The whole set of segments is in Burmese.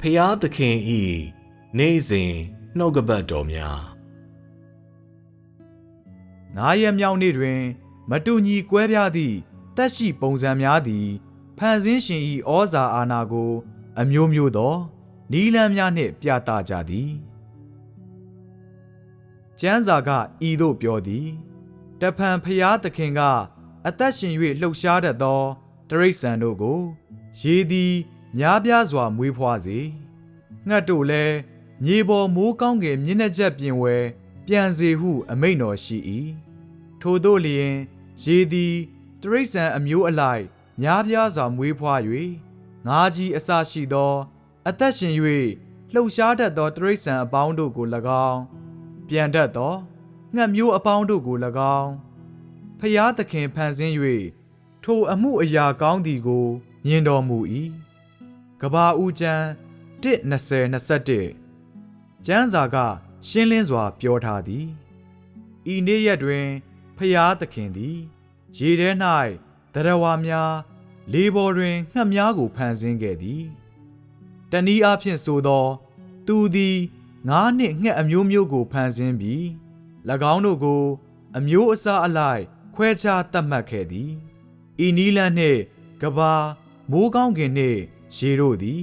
ဖျားသခင်ဤနေ့စဉ်နှုတ်ကပတ်တော်များငါးရက်မြောက်နေ့တွင် မတူညီကွဲပြားသည့်တက်ရှိပုံစံများသည်ဖန်ဆင်းရှင်၏ဩဇာအာဏာကို အမျိုးမျိုးသောနီလန်းများနှင့်ပြသကြသည်ကျမ်းစာကဤသို့ပြောသည်တဖန်ဖျားသခင်က အသက်ရှင်၍လှုပ်ရှားတတ်သောတရိษံတို့ကို ရေသည် များပြားစွာမွေးဖွားစေငှက်တို့လည်းမြေပေါ်မိုးကောင်းကင်မျက်နှာချက်ပြင်ဝဲပြန်စေဟု အမိန့်တော်ရှိ၏ထို့သောလျင်ရေသည်တရိษံအမျိုးအလိုက်များပြားစွာမွေးဖွား၍ငါးကြီးအစရှိသော အသက်ရှင်၍လှုပ်ရှားတတ်သောတရိษံအပေါင်းတို့ကို၎င်းပြန်တတ်သောငှက်မျိုးအပေါင်းတို့ကို၎င်းဖျားသခင်ဖန်ဆင်း၍ထိုအမှုအရာကောင်းသည်ကိုမြင်တော်မူ၏ ကဘာဦးကျမ်း12021ကျမ်းစာက ရှင်းလင်းစွာ ပြောထားသည်ဤနေ့ရက်တွင်ဖျားသခင်သည် ရေထဲ၌တရဝါများလေပေါ်တွင်ငှက်များကိုဖန်ဆင်းခဲ့သည်တနည်းအားဖြင့်ဆိုသော သူသည်ငါးနှင့်ငှက်အမျိုးမျိုးကိုဖန်ဆင်းပြီး၎င်းတို့ကို အမျိုးအစားအလိုက်ခွဲခြားတတ်မှတ်ခဲ့သည်ဤနီလန်းနှင့်ကဘာမိုးကောင်းကင်နှင့် ရေတို့သည်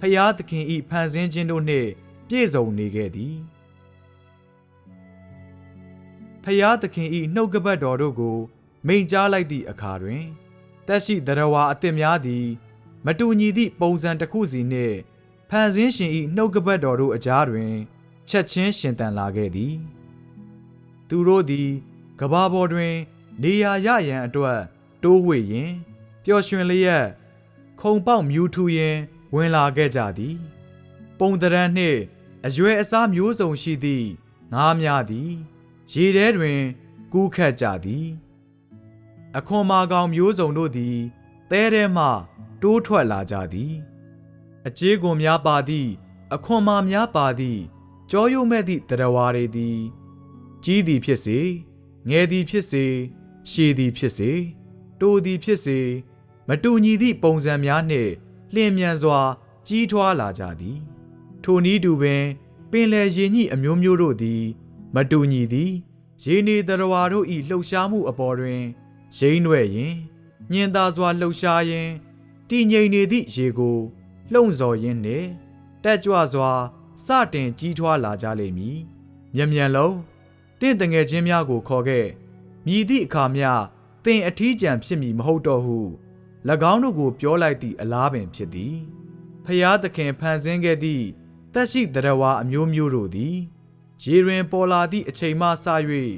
ဖျားသခင်ဤဖန်ဆင်းခြင်းတို့နှင့်ပြည့်စုံနေခဲ့သည်ဖျားသခင်ဤနှုတ်ကပတ်တော်တို့ကို မိန်ကြားလိုက်သည့်အခါတွင်တက်ရှိတရဝါအသစ်များသည် မတူညီသည့်ပုံစံတစ်ခုစီနှင့်ဖန်ဆင်းရှင်ဤနှုတ်ကပတ်တော်တို့အကြားတွင် ချက်ချင်းရှင်တန်လာခဲ့သည် သူတို့သည်ကဘာပေါ်တွင် နေရာရရန်အတွက် တိုးဝေရင်ပျော်ရွှင်လျက် ခုံပေါက်မြူးထူရင်ဝင်လာခဲ့ကြသည် ပုံတရံနှင့်အရွယ်အစားမျိုးစုံရှိသည့်ငါးများသည် ရေထဲတွင် ကူးခတ်ကြသည် အခွန်မာကောင်မျိုးစုံတို့သည်သဲထဲမှတိုးထွက်လာကြသည် အကျေးကွန်များပါသည့်အခွန်မာများပါသည့်ကြောရုံမဲ့သည့်တရဝါတွေသည် ကြီးသည်ဖြစ်စေငယ်သည်ဖြစ်စေရှည်သည်ဖြစ်စေတိုသည်ဖြစ်စေ မတူညီသည့်ပုံစံများနှင့်လျင်မြန်စွာ ကြီးထွားလာကြသည် ထိုနည်းတူပင် ပင်လယ်ရေညှိအမျိုးမျိုးတို့သည် မတူညီသည်ရေနေတရဝါတို့၏လှုပ်ရှားမှုအပေါ်တွင်ရိမ့်ရွဲ့ရင်ညင်သာစွာလှုပ်ရှားရင်တည်ငြိမ်နေသည့်ရေကိုလှုံ့ဆော်ရင်းနှင့်တက်ကြွစွာစတင်ကြီးထွားလာကြလိမ့်မည်မြန်မြန်လုံးတင့်တငယ်ချင်းများကိုခေါ်ခဲ့မြည်သည့်အခါမျှတင်အထီးကျန်ဖြစ်မည်မဟုတ်တော့ဟု၎ င်းတို့ကိုပြောလိုက်သည့်အလားပင်ဖြစ်သည်ဖျားသခင်ဖန်ဆင်းခဲ့သည့်တက်ရှိတရဝါအမျိုးမျိုးတို့သည်ရေတွင်ပေါ်လာသည့်အချိန်မှစ၍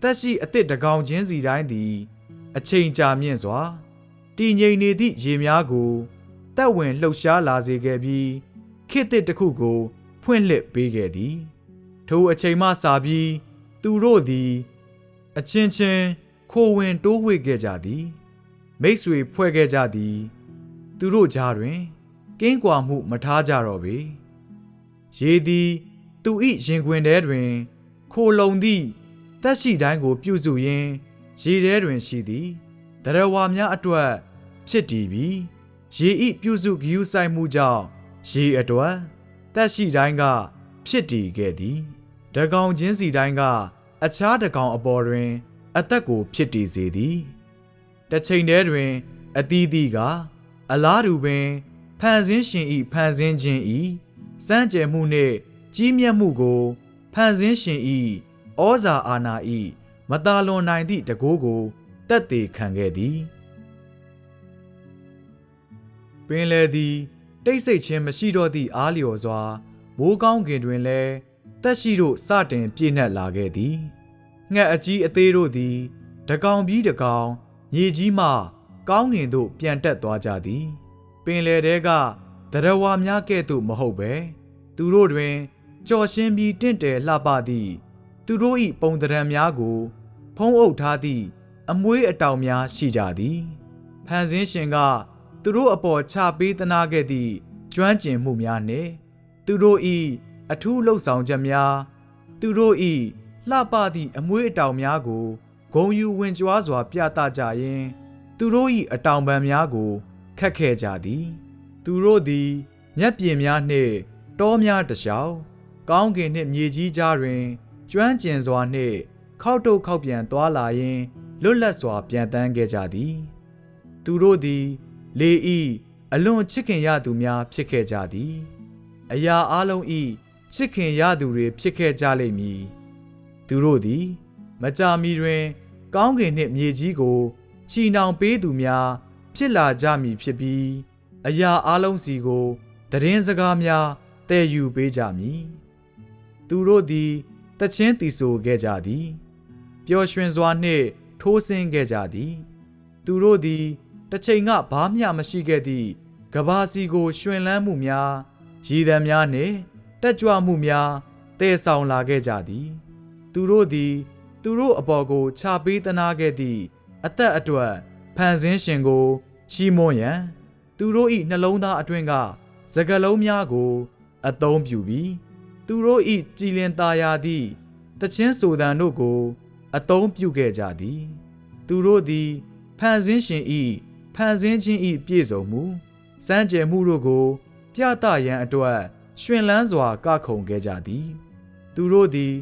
တက်ရှိအစ်စ်တကောင်ချင်းစီတိုင်းသည် အချိန်ကြာမြင့်စွာတည်ငြိမ်နေသည့်ရေများကိုတက်ဝင်လှုပ်ရှားလာစေခဲ့ပြီးခေတ်သစ်တစ်ခုကို ဖွင့်လှစ်ပေးခဲ့သည် ထိုအချိန်မှစပြီး သူတို့သည် အချင်းချင်းခိုဝင်တိုးဝှေ့ခဲ့ကြသည် မိတ်ဆွေဖွဲ့ခဲ့ကြသည် သူတို့ကြားတွင်ကင်းကွာမှုမထားကြတော့ပေရေသည် သူ၏ရင်ခွင်ထဲတွင် ခိုလုံသည့်တက်ရှိတိုင်းကို ပြုစုရင်းရေထဲတွင်ရှိသည်တရဝါများအတွက် ဖြစ်တည်ပြီးရေဤပြုစုဂယူဆိုင်မှုကြောင့်ရေအတွက်တက်ရှိတိုင်းက ဖြစ်တည်ခဲ့သည်တကောင်ချင်းစီတိုင်းက အခြားတကောင်အပေါ်တွင် အသက်ကို ဖြစ်တည်စေသည် တစ်ချိန်တည်းတွင်အသီးသီးကအလားတူပင်ဖန်ဆင်းရှင်ဤဖန်ဆင်းခြင်းဤစမ်းကြယ်မှုနှင့်ကြီးမြတ်မှုကိုဖန်ဆင်းရှင်ဤဩဇာအာဏာဤမตาလွန်နိုင်သည့်တကိုးကိုတက်သေးခံခဲ့သည်ပင်လေသည်တိတ်ဆိတ်ခြင်းမရှိတော့သည့်အားလျော်စွာမိုးကောင်းကင်တွင်လည်းတက်ရှိတို့စတင်ပြည့်နှက်လာခဲ့သည်ငှက်အကြီးအသေးတို့သည်တကောင်ပြီးတကောင် မြေကြီးမှ ကောင်းငင်သို့ပြန်တက်သွားကြသည် ပင်လယ်ထဲကတရဝါများကဲ့သို့မဟုတ်ပဲသူတို့တွင်ကြော်ရှင်းပြီးတင့်တယ်လှပသည့်သူတို့၏ပုံသဏ္ဍာန်များကို ဖုံးအုပ်ထားသည့်အမွှေးအတောင်များရှိကြသည်ဖန်ဆင်းရှင်က သူတို့အပေါ်ချပေးသနာခဲ့သည့်ကျွမ်းကျင်မှုများနှင့်သူတို့၏အထူးလှုပ်ဆောင်ချက်များ သူတို့၏လှပသည့်အမွှေးအတောင်များကို ဂုံယူဝင်ကြွားစွာ ပြသကြရင်သူတို့၏အတောင်ပံများကိုခတ်ခဲ့ကြသည် သူတို့သည်မြက်ပြင်များနှင့်တောများတစ်လျှောက်ကောင်းကင်နှင့်မြေကြီးကြားတွင် ကျွမ်းကျင်စွာနှင့်ခောက်တုတ်ခောက်ပြန်သွားလာရင်းလွတ်လပ်စွာ ပြန်တန်းခဲ့ကြသည် သူတို့သည် လေဤအလွန်ချစ်ခင်ရသူများ ဖြစ်ခဲ့ကြသည် အရာအလုံးဤချစ်ခင်ရသူတွေဖြစ်ခဲ့ကြလိမ့်မည် သူတို့သည် မကြာမီတွင် ကောင်းကင်နှင့်မြေကြီးကိုချီနှောင်ပေးသူများ ဖြစ်လာကြမည်ဖြစ်ပြီးအရာအလုံးစီကိုသတင်းစကားများတည်ယူပေးကြမည်သူတို့သည်တချင်းတီဆိုခဲ့ကြသည်ပျော်ရွှင်စွာနှင့်ထိုးဆင်းခဲ့ကြသည် သူတို့သည်တစ်ချိန်ကဘာမျှမရှိခဲ့သည့်ကဘာစီကိုရှင်လန်းမှုများရည်သံများနှင့်တက်ကြွမှုများတည်ဆောင်လာခဲ့ကြသည် သူတို့သည် သူတို့အပေါ်ကိုခြာပေးသနာခဲ့သည့်အသက်အတွက်ဖန်ဆင်းရှင်ကိုချီးမွမ်းရန်သူတို့၏နှလုံးသားအတွင်းကစကလုံးများကို အသုံးပြုပြီးသူတို့၏ကြည်လင်သာယာသည့်တချင်းဆိုသံတို့ကို အသုံးပြုခဲ့ကြသည် သူတို့သည်ဖန်ဆင်းရှင်၏ဖန်ဆင်းခြင်း၏ပြည့်စုံမှုစမ်းကြယ်မှုတို့ကို ပြသရန်အတွက် ရှင်လန်းစွာကခုန်ခဲ့ကြသည် သူတို့သည်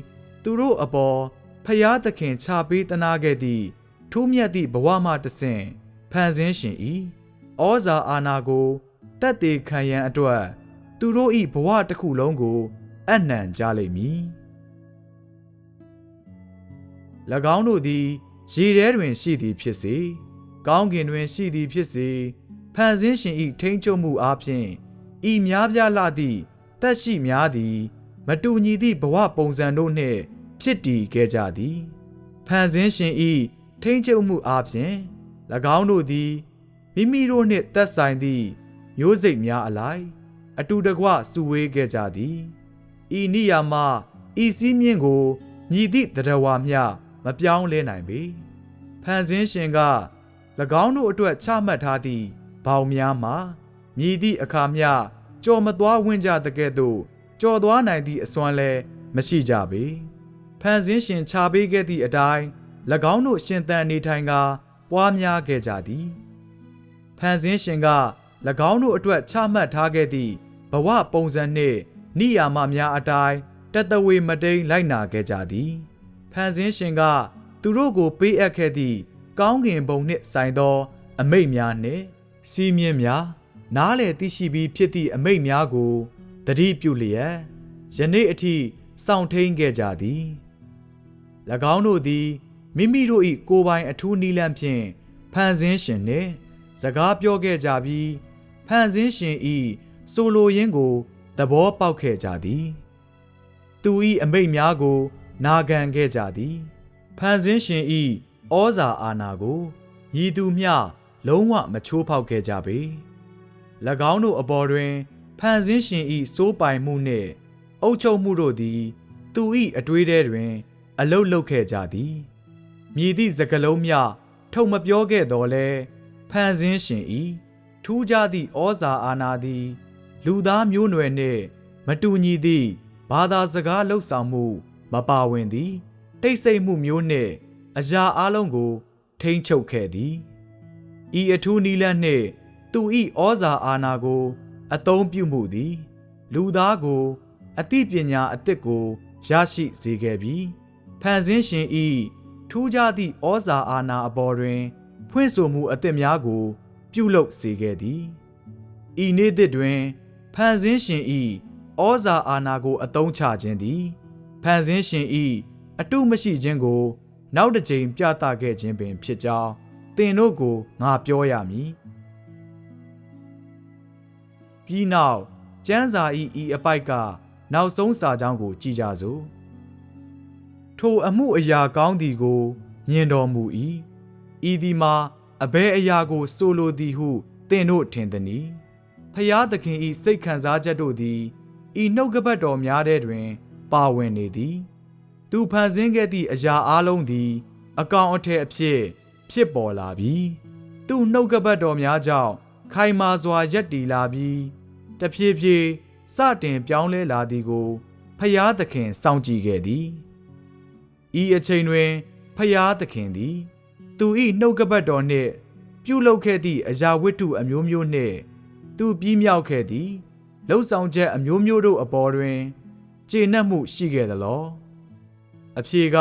သူတို့အပေါ် ဖျားသခင်ချပေးသနာခဲ့သည့်ထူးမြတ်သည့်ဘဝမှတဆင့်ဖန်ဆင်းရှင်၏ဩဇာအာဏာကိုတက်သေးခံရန်အတွက် သူတို့၏ဘဝတစ်ခုလုံးကိုအနှံကြလိမ့်မည်၎င်းတို့သည်ရေထဲတွင်ရှိသည်ဖြစ်စေကောင်းကင်တွင်ရှိသည်ဖြစ်စေဖန်ဆင်းရှင်၏ထိန်းချုပ်မှုအားဖြင့်ဤများပြားလာသည့်တက်ရှိများသည် မတူညီသည့်ဘဝပုံစံတို့နှင့် ဖြစ်တည်ခဲ့ကြသည်ဖန်ဆင်းရှင်၏ထိန်းချုပ်မှုအားဖြင့်၎င်းတို့သည်မိမိတို့နှင့်သက်ဆိုင်သည့်မျိုးစိတ်များအလိုက်အတူတကွစုဝေးခဲ့ကြသည်ဤနိယာမဤစည်းမြင့်ကိုညီသည့်တရဝါမျှမပြောင်းလဲနိုင်ပေဖန်ဆင်းရှင်က၎င်းတို့အတွက်ချမှတ်ထားသည့်ဘောင်များမှာမြည်သည့်အခါမျှကြော်မသွားဝင်ကြတကဲ့သို့ကြော်သွားနိုင်သည့်အစွမ်းလည်းမရှိကြပေ ဖန်ဆင်းရှင်ခြာပေးခဲ့သည့်အတိုင်း၎င်းတို့ရှင်သန်နေထိုင်ကာပွားများခဲ့ကြသည်ဖန်ဆင်းရှင်က၎င်းတို့အတွက်ချမှတ်ထားခဲ့သည့်ဘဝပုံစံနှင့်နိယာမများအတိုင်းတတဝေမတိန်လိုက်နာခဲ့ကြသည်ဖန်ဆင်းရှင်က သူတို့ကိုပေးအပ်ခဲ့သည့်ကောင်းကင်ဘုံနှင့်ဆိုင်သော အမိတ်များနှင့် စီးမြင့်များ နားလေသိရှိပြီးဖြစ်သည့်အမိတ်များကိုတတိပြုလျက်ယနေ့အထိစောင့်ထိန်ခဲ့ကြသည်၎ င်းတို့သည်မိမိတို့၏ကိုယ်ပိုင်အထူးနီလန့်ဖြင့်ဖန်ဆင်းရှင်နှင့်စကားပြောခဲ့ကြပြီးဖန်ဆင်းရှင်၏ဆိုလိုရင်းကိုသဘောပေါက်ခဲ့ကြသည် သူ၏အမိတ်များကို နာခံခဲ့ကြသည်ဖန်ဆင်းရှင်၏ဩဇာအာဏာကိုညီသူမျှလုံးဝမချိုးဖောက်ခဲ့ကြပေ၎င်းတို့အပေါ်တွင်ဖန်ဆင်းရှင်၏စိုးပိုင်မှုနှင့်အုပ်ချုပ်မှုတို့သည် သူ၏အတွေးထဲတွင် အလုတ်လုတ်ခဲ့ကြသည်မြည်သည့်စကလုံးမျှထုတ်မပြောခဲ့တော်လဲဖန်ဆင်းရှင်၏ထူးခြားသည့်ဩဇာအာဏာသည် လူသားမျိုးနွယ်နှင့် မတူညီသည့်ဘာသာစကားလှုပ်ဆောင်မှု မပါဝင်သည် တိတ်ဆိတ်မှုမျိုးနှင့် အရာအလုံးကို ထိမ့်ချုပ်ခဲ့သည်ဤအထူးနီလန်းနှင့်သူ၏ဩဇာအာဏာကို အသုံးပြုမှုသည် လူသားကို အသိပညာအသစ်ကိုရရှိစေခဲ့ပြီး ဖန်ဆင်းရှင်၏ထူးခြားသည့်ဩဇာအာဏာအပေါ်တွင် ဖွင့်ဆိုမှုအသစ်များကို ပြုလုပ်စေခဲ့သည်ဤနေ့သစ်တွင်ဖန်ဆင်းရှင်၏ဩဇာအာဏာကိုအသုံးချခြင်းသည်ဖန်ဆင်းရှင်၏အတုမရှိခြင်းကို နောက်တစ်ကြိမ်ပြသခဲ့ခြင်းပင်ဖြစ်ကြောင်းသင်တို့ကိုငါပြောရမည်ပြီးနောက်ကျမ်းစာဤဤအပိုက်ကနောက်ဆုံးစာကြောင်းကိုကြည်ကြစို့ ထိုအမှုအရာကောင်းသည်ကိုမြင်တော်မူ၏ဤသည်မှာအဘဲအရာကို ဆိုလိုသည်ဟုသင်တို့ထင်သည်။ဖျားသခင်ဤစိတ်ခံစားချက်တို့သည်ဤနှုတ်ကပတ်တော်များထဲတွင် ပါဝင်နေသည်။သူဖန်ဆင်းခဲ့သည့်အရာအလုံးသည် အကောင်အထည်အဖြစ် ဖြစ်ပေါ်လာပြီးသူနှုတ်ကပတ်တော်များကြောင့်ခိုင်မာစွာရက်တည်လာပြီးတဖြည်းဖြည်းစတင်ပြောင်းလဲလာသည်ကိုဖျားသခင်စောင့်ကြည့်ခဲ့သည် ဤအချိန်တွင်ဖျားသခင်သည် သူ၏နှုတ်ကပတ်တော်နှင့် ပြုလုပ်ခဲ့သည့်အရာဝတ္ထုအမျိုးမျိုးနှင့် သူပြီးမြောက်ခဲ့သည်လှုပ်ဆောင်ချက်အမျိုးမျိုးတို့အပေါ်တွင်ကျေနပ်မှုရှိခဲ့သလောအဖြေက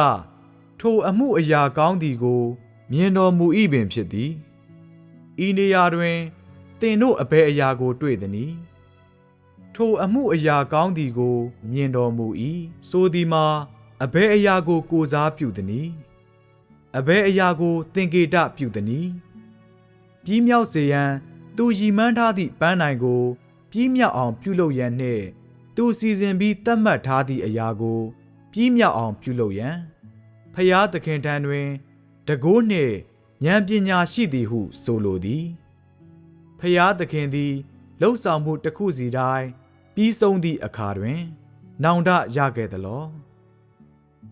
ထိုအမှုအရာကောင်းသည်ကို မြင်တော်မူ၏ပင်ဖြစ်သည်ဤနေရာတွင်သင်တို့အဘယ်အရာကို တွေ့သနည်းထိုအမှုအရာကောင်းသည်ကို မြင်တော်မူ၏ဆိုသည်မှာ အဘယ်အရာကို ကိုစားပြုသနည်းအဘယ်အရာကို သင်္ကေတပြုသနည်းပြီးမြောက်စေရန်သူရည်မှန်းထားသည့်ပန်းနိုင်ကို ပြီးမြောက်အောင်ပြုလုပ်ရန်နှင့်သူစီစဉ်ပြီးသတ်မှတ်ထားသည့်အရာကို ပြီးမြောက်အောင်ပြုလုပ်ရန်ဖျားသခင်ထံတွင် တကိုးနှင့်ဉာဏ်ပညာရှိသည်ဟုဆိုလိုသည်ဖျားသခင်သည်လှုပ်ဆောင်မှုတစ်ခုစီတိုင်းပြီးဆုံးသည့်အခါတွင် နောင်တရခဲ့သလော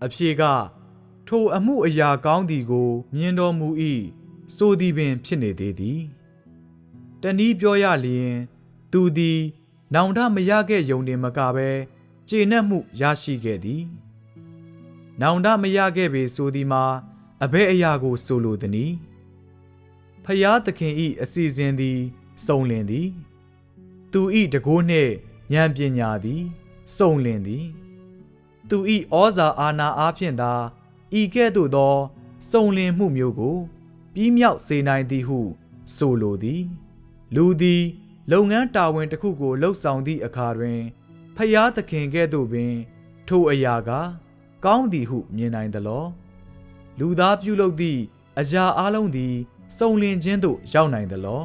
အဖြေက ထိုအမှုအရာကောင်းသည်ကို မြင်တော်မူ၏ဆိုသည်ပင် ဖြစ်နေသေးသည်တနည်းပြောရလျင် သူသည် နောင်တမရခဲ့ယုံတင်မကဘဲကျေနပ်မှုရရှိခဲ့သည် နောင်တမရခဲ့ပေဆိုသည်မှာအဘဲအရာကိုဆိုလိုသည်နီဖျားသခင်ဤအစီစဉ်သည်စုံလင်သည် သူဤတကိုးနှင့်ဉာဏ်ပညာသည်စုံလင်သည် သူဤဩဇာအာဏာအားဖြင့်သာဤကဲ့သို့သောစုံလင်မှုမျိုးကို ပြီးမြောက်စေနိုင်သည်ဟု ဆိုလိုသည် လူသည် လုပ်ငန်းတာဝန်တစ်ခုကိုလှုပ်ဆောင်သည့်အခါတွင်ဖျားသခင်ကဲ့သို့ပင် ထိုအရာက ကောင်းသည်ဟု မြင်နိုင်သလောလူသားပြုလုပ်သည့်အရာအလုံးသည်စုံလင်ခြင်းသို့ရောက်နိုင်သလော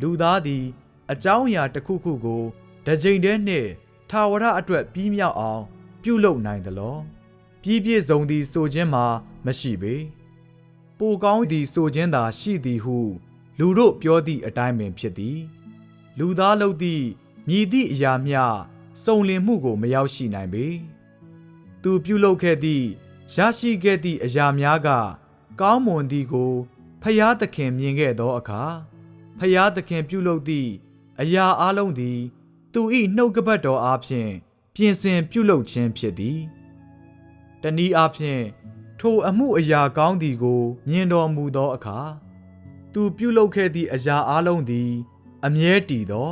လူသားသည် အကြောင်းအရာတစ်ခုခုကိုတစ်ကြိမ်တည်းနှင့်ထာဝရအတွက်ပြီးမြောက်အောင် ပြုလုပ်နိုင်သလောပြီးပြည့်စုံသည်ဆိုခြင်းမှာမရှိပေပိုကောင်းသည်ဆိုခြင်းသာရှိသည်ဟု လူတို့ပြောသည့်အတိုင်းပင်ဖြစ်သည် လူသားလုပ်သည့်မြည်သည့်အရာမျှစုံလင်မှုကိုမရောက်ရှိနိုင်ပေသူပြုလုပ်ခဲ့သည့်ရရှိခဲ့သည့်အရာများက ကောင်းမွန်သည်ကိုဖျားသခင်မြင်ခဲ့သောအခါဖျားသခင်ပြုလုပ်သည့်အရာအလုံးသည် သူ၏နှုတ်ကပတ်တော်အားဖြင့် ပြင်ဆင်ပြုလုပ်ခြင်းဖြစ်သည်တနည်းအားဖြင့်ထိုအမှုအရာကောင်းသည်ကို မြင်တော်မူသောအခါသူပြုလုပ်ခဲ့သည့်အရာအလုံးသည် အမြဲတည်သော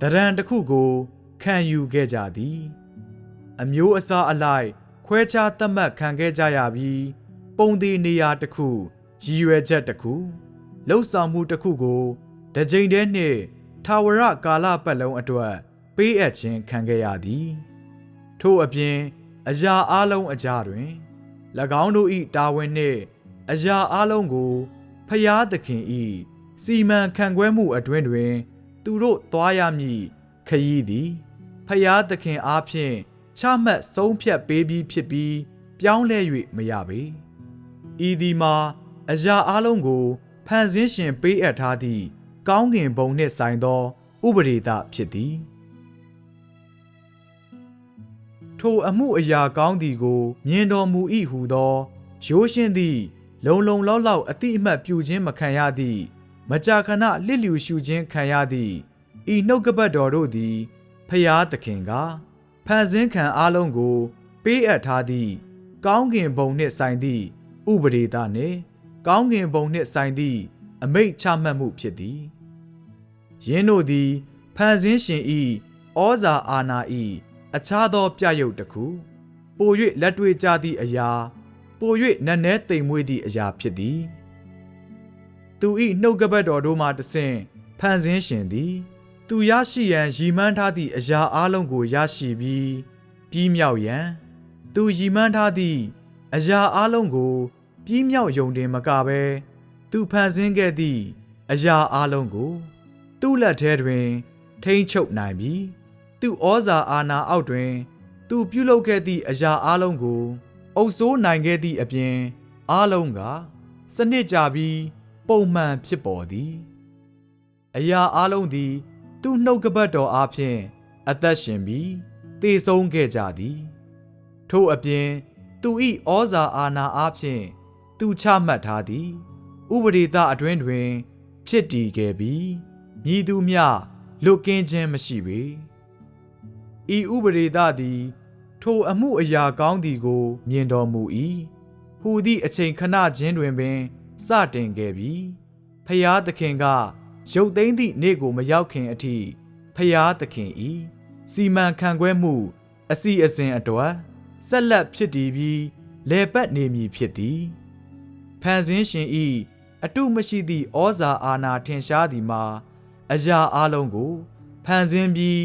တရံတစ်ခုကိုခံယူခဲ့ကြသည် အမျိုးအစားအလိုက်ခွဲခြားသတ်မှတ်ခံခဲ့ကြရပြီး ပုံသေးနေရာတစ်ခုရည်ရွယ်ချက်တစ်ခုလှုပ်ဆောင်မှုတစ်ခုကိုတစ်ကြိမ်တည်းနှင့်ထာဝရကာလပတ်လုံးအတွက် ပေးအပ်ခြင်းခံခဲ့ရသည် ထို့အပြင်အရာအလုံးအကြတွင်၎င်းတို့၏တာဝန်နှင့်အရာအလုံးကိုဖျားသခင်၏စီမံခန့်ခွဲမှုအတွင်တွင် သူတို့သွားရမည်ခရီးသည်ဖျားသခင်အားဖြင့်ချမှတ်ဆုံးဖြတ်ပေးပြီးဖြစ်ပြီး ပြောင်းလဲ၍မရပေဤသည်မှာအရာအလုံးကိုဖန်ဆင်းရှင်ပေးအပ်ထားသည့်ကောင်းကင်ဘုံနှင့်ဆိုင်သော ဥပဒေသဖြစ်သည် ထိုအမှုအရာကောင်းသည်ကိုမြင်တော်မူ၏ဟုသောရိုးရှင်းသည့်လုံလုံလောက်လောက်အတိအမှတ်ပြုခြင်းမခံရသည့်မကြာခဏလစ်လျူရှုခြင်းခံရသည့်ဤနှုတ်ကပတ်တော်တို့သည်ဖျားသခင်ကဖန်ဆင်းခံအလုံးကို ပေးအပ်ထားသည့်ကောင်းကင်ဘုံနှင့်ဆိုင်သည့်ဥပဒေသနှင့်ကောင်းကင်ဘုံနှင့်ဆိုင်သည့်အမိတ်ချမှတ်မှုဖြစ်သည်ယင်းတို့သည်ဖန်ဆင်းရှင်ဤဩဇာအာဏာဤ အခြားသောပြယုတ်တစ်ခုပို၍လက်တွေ့ကြသည့်အရာပို၍နက်နဲတိမ်မွေ့သည့်အရာဖြစ်သည်သူဤနှုတ်ကပတ်တော်တို့မှတဆင့်ဖန်ဆင်းရှင်သည် သူရရှိရန်ရည်မှန်းထားသည့်အရာအလုံးကိုရရှိပြီးပြီးမြောက်ရန် သူရည်မှန်းထားသည့်အရာအလုံးကို ပြီးမြောက်ယုံတင်မကဘဲသူဖန်ဆင်းခဲ့သည့်အရာအလုံးကို သူ့လက်ထဲတွင် ထိန်းချုပ်နိုင်ပြီး သူဩဇာအာဏာအောက်တွင် သူပြုလုပ်ခဲ့သည့်အရာအလုံးကို အုပ်စိုးနိုင်ခဲ့သည့်အပြင်အလုံးက စနစ်ကြပြီး ပုံမှန်ဖြစ်ပေါ်သည်အရာအလုံးသည် သူနှုတ်ကပတ်တော်အားဖြင့်အသက်ရှင်ပြီးတည်ဆုံးခဲ့ကြသည် ထို့အပြင် သူ၏ဩဇာအာဏာအားဖြင့်သူချမှတ်ထားသည်ဥပဒေသအတွင်းတွင် ဖြစ်တည်ခဲ့ပြီးမြည်သူမျှလွတ်ကင်းခြင်းမရှိပေ ဤဥပဒေသသည် ထိုအမှုအရာကောင်းသည်ကို မြင်တော်မူ၏ဟူသည့်အချိန်ခဏချင်းတွင်ပင်စတင်ခဲ့ပြီးဖျားသခင်ကရုတ်သိမ်းသည့်နေ့ကိုမရောက်ခင်အထိဖဖျားသခင်ဤစီမံခန့်ခွဲမှု အစီအစဉ်အတွက်ဆက်လက်ဖြစ်တည်ပြီးလေပတ်နေမည်ဖြစ်သည်ဖန်ဆင်းရှင်ဤအတုမရှိသည့်ဩဇာအာဏာထင်ရှားသည်မှာအရာအလုံးကိုဖန်ဆင်းပြီး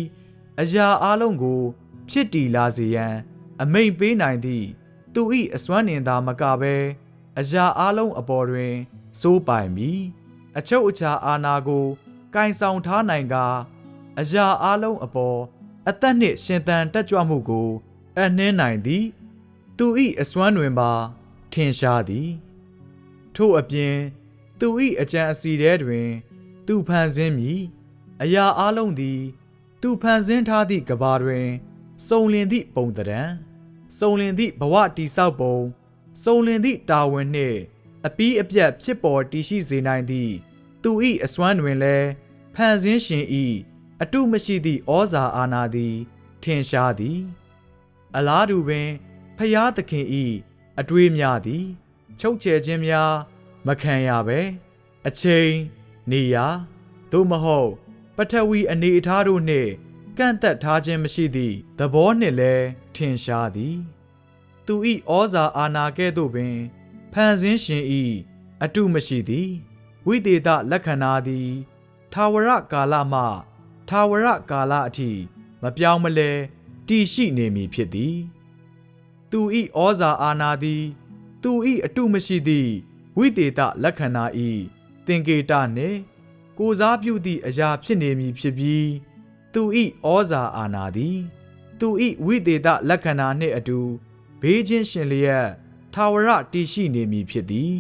အရာအလုံးကို ဖြစ်တည်လာစေရန် အမိန်ပေးနိုင်သည့်သူ၏အစွမ်းနင်သာမကဘဲအရာအလုံးအပေါ်တွင်စိုးပိုင်ပြီးအချုပ်အခြာအာဏာကိုကင်ဆောင်ထားနိုင်ကာအရာအလုံးအပေါ်အသက်နှင့်ရှင်သန်တက်ကြွမှုကိုအနှင်းနိုင်သည် သူ၏အစွမ်းတွင်ပါထင်ရှားသည် ထို့အပြင်သူ၏အကြံအစီထဲတွင် သူဖန်ဆင်းမည်အရာအလုံးသည် သူဖန်ဆင်းထားသည့်ကဘာတွင်စုံလင်သည့်ပုံသဏ္ဍာန်စုံလင်သည့်ဘဝတိဆောက်ပုံစုံလင်သည့်တာဝန်နှင့်အပီးအပြတ်ဖြစ်ပေါ်တည်ရှိစေနိုင်သည့်သူ၏အစွမ်းတွင်လည်းဖန်ဆင်းရှင်၏အတုမရှိသည့်ဩဇာအာဏာသည် ထင်ရှားသည် အလားတူပင်ဖျားသခင်ဤအတွေးများသည် ချုပ်ချယ်ခြင်းများ မခံရပဲအချိန်နေရာသို့မဟုတ် ပထဝီအနေအထားတို့နှင့်ကန့်သက်ထားခြင်းမရှိသည့်သဘောနှင့်လည်းထင်ရှားသည် သူဤဩဇာအာဏာကဲ့သို့ပင်ဖန်ဆင်းရှင်ဤအတုမရှိသည်ဝိသေသလက္ခဏာသည်ထာဝရကာလမှထာဝရကာလအထိမပြောင်းမလဲတည်ရှိနေမည်ဖြစ်သည် သူဤဩဇာအာဏာသည် သူဤအတုမရှိသည့်ဝိသေသလက္ခဏာဤသင်္ကေတနှင့် ကိုစားပြုသည့်အရာဖြစ်နေမည်ဖြစ်ပြီးသူဤဩဇာအာဏာသည် သူဤဝိသေသလက္ခဏာနှင့်အတူဘေးချင်းရှင်လျက်ထာဝရတည်ရှိနေမည်ဖြစ်သည်